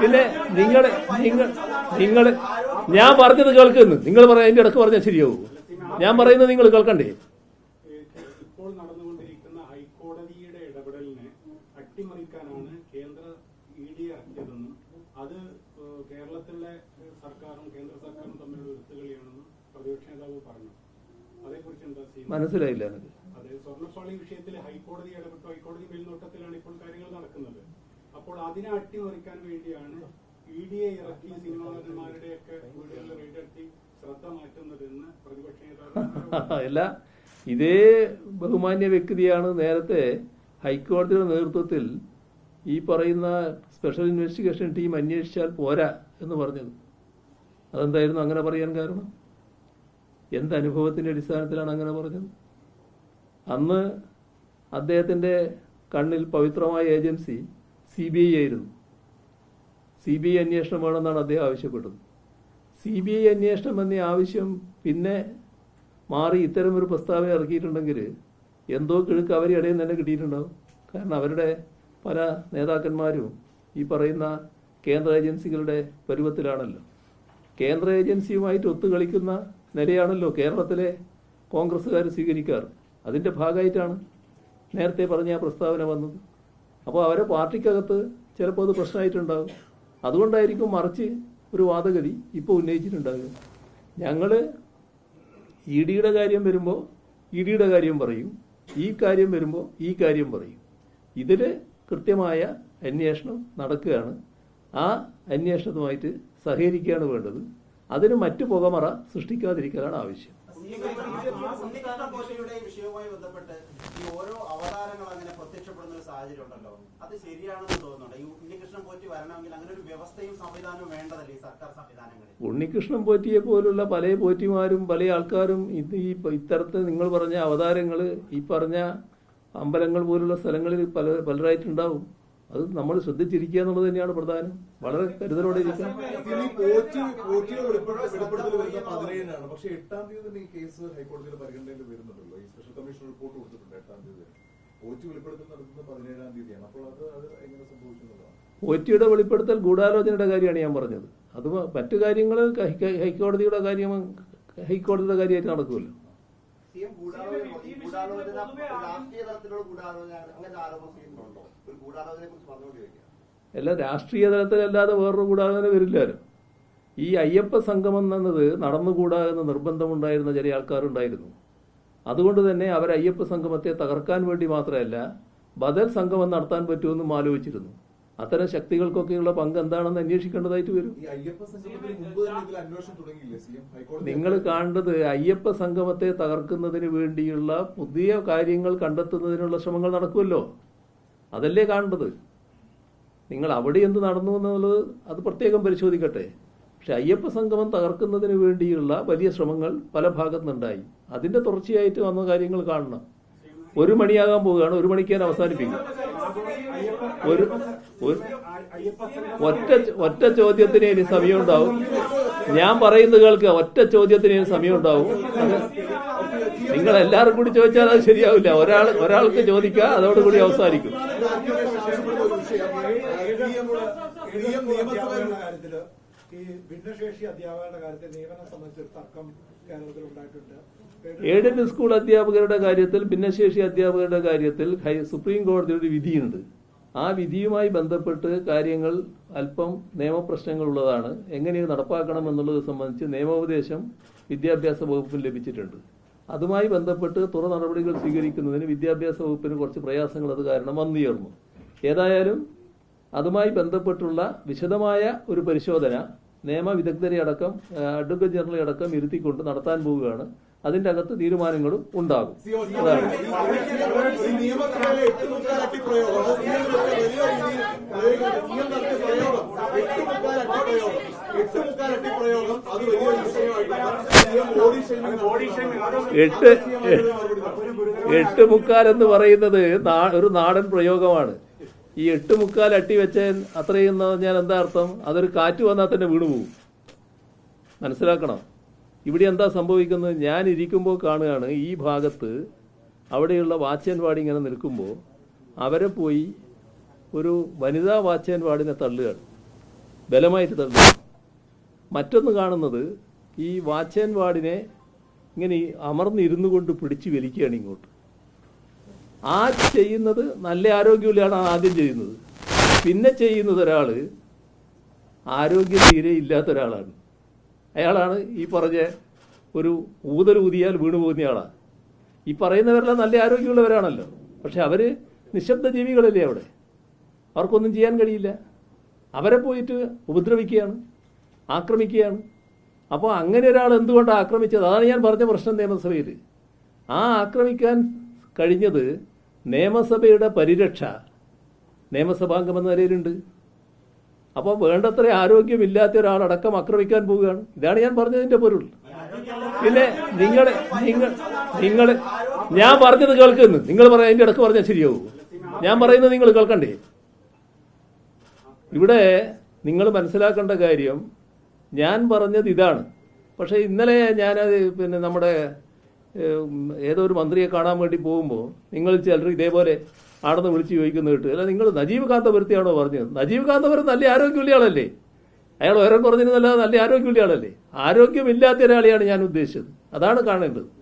പിന്നെ നിങ്ങൾ നിങ്ങൾ നിങ്ങൾ ഞാൻ പറഞ്ഞത് കേൾക്കുന്നു. നിങ്ങൾ പറയാം എന്റെ ഇടയ്ക്ക് പറഞ്ഞാൽ ശരിയാവും. ഞാൻ പറയുന്നത് നിങ്ങൾ കേൾക്കണ്ടേ? ഇപ്പോൾ നടന്നുകൊണ്ടിരിക്കുന്ന ഹൈക്കോടതിയുടെ ഇടപെടലിനെ അട്ടിമറിക്കാനാണ് കേന്ദ്ര ഇ ഡി ഇറക്കിയതെന്നും അത് കേരളത്തിലെ സർക്കാരും കേന്ദ്ര സർക്കാരും തമ്മിലുള്ള ഒത്തുകളിയാണെന്നും പ്രതിപക്ഷ നേതാവ് പറഞ്ഞു. അതേക്കുറിച്ച് എന്താ മനസ്സിലായില്ല. അതെ വിഷയത്തിൽ ഹൈക്കോടതി ഇടപെട്ടു. ഹൈക്കോടതി മേൽനോട്ടത്തിലാണ് ഇപ്പോൾ കാര്യങ്ങൾ നടക്കുന്നത്. അപ്പോൾ അതിനെ അട്ടിമറിക്കാൻ വേണ്ടിയാണ് ഇ ഡി എ ഇറക്കി സിനിമാ നടന്മാരുടെയൊക്കെ വീടുകളിൽ റെയ്ഡെടുത്തി ശ്രദ്ധ മാറ്റുന്നതെന്ന് പ്രതിപക്ഷ നേതാവ് അല്ല ഇതേ ബഹുമാന്യ വ്യക്തിയാണ് നേരത്തെ ഹൈക്കോടതിയുടെ നേതൃത്വത്തിൽ ഈ പറയുന്ന സ്പെഷ്യൽ ഇൻവെസ്റ്റിഗേഷൻ ടീം അന്വേഷിച്ചാൽ പോരാ എന്ന് പറഞ്ഞത്. അതെന്തായിരുന്നു അങ്ങനെ പറയാൻ കാരണം? എന്ത് അനുഭവത്തിന്റെ അടിസ്ഥാനത്തിലാണ് അങ്ങനെ പറഞ്ഞത്? അന്ന് അദ്ദേഹത്തിന്റെ കണ്ണിൽ പവിത്രമായ ഏജൻസി സി ബി ഐ ആയിരുന്നു. സി ബി ഐ അന്വേഷണം വേണമെന്നാണ് അദ്ദേഹം ആവശ്യപ്പെട്ടത്. സി ബി ഐ അന്വേഷണം എന്ന ആവശ്യം പിന്നെ മാറി ഇത്തരം ഒരു പ്രസ്താവന ഇറക്കിയിട്ടുണ്ടെങ്കിൽ എന്തോ കിഴുക്ക് അവരെ ഇടയിൽ തന്നെ കിട്ടിയിട്ടുണ്ടാവും. കാരണം അവരുടെ പല നേതാക്കന്മാരും ഈ പറയുന്ന കേന്ദ്ര ഏജൻസികളുടെ പരുവത്തിലാണല്ലോ. കേന്ദ്ര ഏജൻസിയുമായിട്ട് ഒത്തുകളിക്കുന്ന നിലയാണല്ലോ കേരളത്തിലെ കോൺഗ്രസ്സുകാർ സ്വീകരിക്കാറ്. അതിന്റെ ഭാഗമായിട്ടാണ് നേരത്തെ പറഞ്ഞ ആ പ്രസ്താവന വന്നത്. അപ്പോൾ അവരെ പാർട്ടിക്കകത്ത് ചിലപ്പോൾ അത് പ്രശ്നമായിട്ടുണ്ടാകും. അതുകൊണ്ടായിരിക്കും മറിച്ച് ഒരു വാദഗതി ഇപ്പോൾ ഉന്നയിച്ചിട്ടുണ്ടാകുക. ഞങ്ങൾ ഇ ഡിയുടെ കാര്യം വരുമ്പോൾ ഇ ഡിയുടെ കാര്യം പറയും. ഈ കാര്യം വരുമ്പോൾ ഈ കാര്യം പറയും. ഇതിൽ കൃത്യമായ അന്വേഷണം നടക്കുകയാണ്. ആ അന്വേഷണവുമായിട്ട് സഹകരിക്കുകയാണ് വേണ്ടത്. അതിന് മറ്റു പുകമറ സൃഷ്ടിക്കാതിരിക്കലാണ് ആവശ്യം. ഉണ്ണികൃഷ്ണൻ പോറ്റിയുടെ വിഷയവുമായി ബന്ധപ്പെട്ട് ഈ ഓരോ അവതാരങ്ങൾ അങ്ങനെ പ്രത്യക്ഷപ്പെടുന്ന ഒരു സാഹചര്യം ഉണ്ടല്ലോ. അത് ശരിയാണെന്ന് തോന്നുന്നുണ്ട്? ഈ ഉണ്ണികൃഷ്ണൻ പോറ്റി വരണമെങ്കിൽ അങ്ങനെ ഒരു വ്യവസ്ഥയും സംവിധാനവും വേണ്ടതല്ലേ ഈ സർക്കാർ സംവിധാനങ്ങളിൽ? ഉണ്ണികൃഷ്ണൻ പോറ്റിയെ പോലുള്ള പല പോറ്റിമാരും പല ആൾക്കാരും ഇത് ഈ ഇത്തരത്തിൽ നിങ്ങൾ പറഞ്ഞ അവതാരങ്ങൾ ഈ പറഞ്ഞ അമ്പലങ്ങൾ പോലുള്ള സ്ഥലങ്ങളിൽ പല പലരായിട്ടുണ്ടാവും. അത് നമ്മൾ ശ്രദ്ധിച്ചിരിക്കുക എന്നുള്ളത് തന്നെയാണ് പ്രധാനം. വളരെ കരുതലോടെ ഇരിക്കണം പക്ഷെ എട്ടാം തീയതി ഈ കേസ് ഹൈക്കോടതിയുടെ പരിഗണനയിൽ വരുന്നുണ്ടല്ലോ. ഈ സ്പെഷ്യൽ കമ്മീഷൻ റിപ്പോർട്ട് കൊടുത്തിട്ടുണ്ട് എട്ടാം തീയതി വരെ. പോറ്റി വെളിപ്പെടുത്തൽ നടത്തുന്നത് പതിനേഴാം തീയതിയാണ്. അപ്പോൾ അത് അത് എങ്ങനെ സംഭവിക്കുന്നതാണ് പോറ്റിയുടെ വെളിപ്പെടുത്തൽ ഗൂഢാലോചനയുടെ കാര്യമാണ് ഞാൻ പറഞ്ഞത്. അത് മറ്റു കാര്യങ്ങൾ ഹൈക്കോടതിയുടെ കാര്യം ഹൈക്കോടതിയുടെ കാര്യമായിട്ട് നടക്കുമല്ലോ. സി എം ഗൂഢാലോചന ഗൂഢാലോചന രാഷ്ട്രീയ തലത്തിലുള്ള ഗൂഢാലോചന അങ്ങനെ ആരോപണം ചെയ്യുന്നുണ്ടോ? ഒരു ഗൂഢാലോചനയെ കുറിച്ച് പറഞ്ഞുകൊണ്ട് ചോദിക്കാം അല്ല രാഷ്ട്രീയ തലത്തിലല്ലാതെ വേറൊരു കൂടാതെ വരില്ലാലും? ഈ അയ്യപ്പ സംഗമം എന്നത് നടന്നുകൂടാ എന്ന് നിർബന്ധമുണ്ടായിരുന്ന ചില ആൾക്കാരുണ്ടായിരുന്നു. അതുകൊണ്ട് തന്നെ അവർ അയ്യപ്പ സംഗമത്തെ തകർക്കാൻ വേണ്ടി മാത്രമല്ല ബദൽ സംഗമം നടത്താൻ പറ്റുമെന്നും ആലോചിച്ചിരുന്നു. അത്തരം ശക്തികൾക്കൊക്കെയുള്ള പങ്ക് എന്താണെന്ന് അന്വേഷിക്കേണ്ടതായിട്ട് വരും. നിങ്ങൾ കാണേണ്ടത് അയ്യപ്പ സംഗമത്തെ തകർക്കുന്നതിന് വേണ്ടിയുള്ള പുതിയ കാര്യങ്ങൾ കണ്ടെത്തുന്നതിനുള്ള ശ്രമങ്ങൾ നടക്കുമല്ലോ. അതല്ലേ കാണേണ്ടത് നിങ്ങൾ അവിടെ എന്ത് നടന്നു എന്നുള്ളത് അത് പ്രത്യേകം പരിശോധിക്കട്ടെ. പക്ഷെ അയ്യപ്പ സംഗമം തകർക്കുന്നതിന് വേണ്ടിയുള്ള വലിയ ശ്രമങ്ങൾ പല ഭാഗത്തുനിന്നുണ്ടായി. അതിന്റെ തുടർച്ചയായിട്ട് വന്ന കാര്യങ്ങൾ കാണണം. ഒരു മണിയാകാൻ പോവുകയാണ്. ഒരു മണിക്കാൻ അവസാനിപ്പിക്കും. ഒരു ഒറ്റ ഒറ്റ ചോദ്യത്തിന് ഇനി സമയം ഉണ്ടാവും ഞാൻ പറയുന്നത് കേൾക്കുക ഒറ്റ ചോദ്യത്തിന് ഇനി സമയം ഉണ്ടാവും നിങ്ങൾ എല്ലാവരും കൂടി ചോദിച്ചാൽ അത് ശരിയാവില്ല. ഒരാൾ ഒരാൾക്ക് ചോദിക്കുക അതോടുകൂടി അവസാനിക്കും. ഭിന്നശേഷി അധ്യാപകരുടെ കാര്യത്തിൽ നിയമനം സംബന്ധിച്ച് ഒരു തർക്കം കേരളത്തിൽ ഉണ്ടായിട്ടുണ്ട്. എയ്ഡഡ് സ്കൂൾ അധ്യാപകരുടെ കാര്യത്തിൽ ഭിന്നശേഷി അധ്യാപകരുടെ കാര്യത്തിൽ സുപ്രീം കോടതിയുടെ വിധിയുണ്ട്. ആ വിധിയുമായി ബന്ധപ്പെട്ട് കാര്യങ്ങൾ അല്പം നിയമപ്രശ്നങ്ങളുള്ളതാണ്. എങ്ങനെ ഇത് നടപ്പാക്കണം എന്നുള്ളത് സംബന്ധിച്ച് നിയമോപദേശം വിദ്യാഭ്യാസ വകുപ്പിന് ലഭിച്ചിട്ടുണ്ട്. അതുമായി ബന്ധപ്പെട്ട് തുറ നടപടികൾ സ്വീകരിക്കുന്നതിന് വിദ്യാഭ്യാസ വകുപ്പിന് കുറച്ച് പ്രയാസങ്ങൾ അത് കാരണം വന്നുയർന്നു. ഏതായാലും അതുമായി ബന്ധപ്പെട്ടുള്ള വിശദമായ ഒരു പരിശോധന നിയമവിദഗ്ധരെ അടക്കം അഡ്വക്കേറ്റ് ജനറലെ അടക്കം ഇരുത്തിക്കൊണ്ട് നടത്താൻ പോവുകയാണ്. അതിന്റെ അകത്ത് തീരുമാനങ്ങളും ഉണ്ടാകും. എട്ട് എട്ട് മുക്കാൽ എന്ന് പറയുന്നത് ഒരു നാടൻ പ്രയോഗമാണ്. ഈ എട്ട് മുക്കാൽ അട്ടി വെച്ച അത്രയും ഞാൻ എന്താ അർത്ഥം? അതൊരു കാറ്റ് വന്നാൽ തന്നെ വീണു പോകും മനസ്സിലാക്കണം? ഇവിടെ എന്താ സംഭവിക്കുന്നത്? ഞാൻ ഇരിക്കുമ്പോൾ കാണുകയാണ് ഈ ഭാഗത്ത് അവിടെയുള്ള വാച്ച് ആൻഡ് വാർഡ് ഇങ്ങനെ നിൽക്കുമ്പോൾ അവരെ പോയി ഒരു വനിതാ വാച്ച് ആൻഡ് വാർഡിനെ തള്ളുകയാണ്. ബലമായിട്ട് തള്ളുക മറ്റൊന്ന് കാണുന്നത് ഈ വാച്ച് ആൻഡ് വാർഡിനെ ഇങ്ങനെ അമർന്നിരുന്നു കൊണ്ട് പിടിച്ച് വലിക്കുകയാണ് ഇങ്ങോട്ട്. ആ ചെയ്യുന്നത് നല്ല ആരോഗ്യമില്ലാണ് ആദ്യം ചെയ്യുന്നത്. പിന്നെ ചെയ്യുന്നത് ഒരാൾ ആരോഗ്യം തീരെ ഇല്ലാത്ത ഒരാളാണ് അയാളാണ് ഈ പറഞ്ഞ ഒരു ഊതൽ ഊതിയാൽ വീണു പോകുന്നയാളാണ് ഈ പറയുന്നവരെല്ലാം നല്ല ആരോഗ്യമുള്ളവരാണല്ലോ. പക്ഷെ അവർ നിശബ്ദ ജീവികളല്ലേ അവിടെ. അവർക്കൊന്നും ചെയ്യാൻ കഴിയില്ല. അവരെ പോയിട്ട് ഉപദ്രവിക്കുകയാണ് ആക്രമിക്കുകയാണ്. അപ്പോൾ അങ്ങനെ ഒരാൾ എന്തുകൊണ്ടാണ് ആക്രമിച്ചത്? അതാണ് ഞാൻ പറഞ്ഞ പ്രശ്നം നിയമസഭയിൽ ആ ആക്രമിക്കാൻ കഴിഞ്ഞത് നിയമസഭയുടെ പരിരക്ഷ. നിയമസഭാംഗം എന്ന നിലയിലുണ്ട്. അപ്പോൾ വേണ്ടത്ര ആരോഗ്യമില്ലാത്ത ഒരാളടക്കം ആക്രമിക്കാൻ പോവുകയാണ്. ഇതാണ് ഞാൻ പറഞ്ഞതിന്റെ പൊരുൾ. പിന്നെ നിങ്ങൾ നിങ്ങൾ നിങ്ങൾ ഞാൻ പറഞ്ഞത് കേൾക്കുന്നു. നിങ്ങൾ പറയാം അതിന്റെ ഇടയ്ക്ക് പറഞ്ഞാൽ ശരിയാവും. ഞാൻ പറയുന്നത് നിങ്ങൾ കേൾക്കണ്ടേ? ഇവിടെ നിങ്ങൾ മനസ്സിലാക്കേണ്ട കാര്യം ഞാൻ പറഞ്ഞത് ഇതാണ്. പക്ഷേ ഇന്നലെ ഞാനത് പിന്നെ നമ്മുടെ ഏതോ ഒരു മന്ത്രിയെ കാണാൻ വേണ്ടി പോകുമ്പോൾ നിങ്ങൾ ചിലർ ഇതേപോലെ ആടെന്ന് വിളിച്ച് ചോദിക്കുന്നത് കേട്ട്. അല്ല നിങ്ങൾ നജീവ് കാന്തപുരത്തെയാണോ പറഞ്ഞത്? നജീവ് കാന്തപുരം നല്ല ആരോഗ്യമുള്ള ആളല്ലേ? അയാൾ ഓരോ കുറഞ്ഞിരുന്നല്ല നല്ല ആരോഗ്യമുള്ള ആളല്ലേ? ആരോഗ്യമില്ലാത്ത ഒരാളെയാണ് ഞാൻ ഉദ്ദേശിച്ചത്. അതാണ് കാണേണ്ടത്.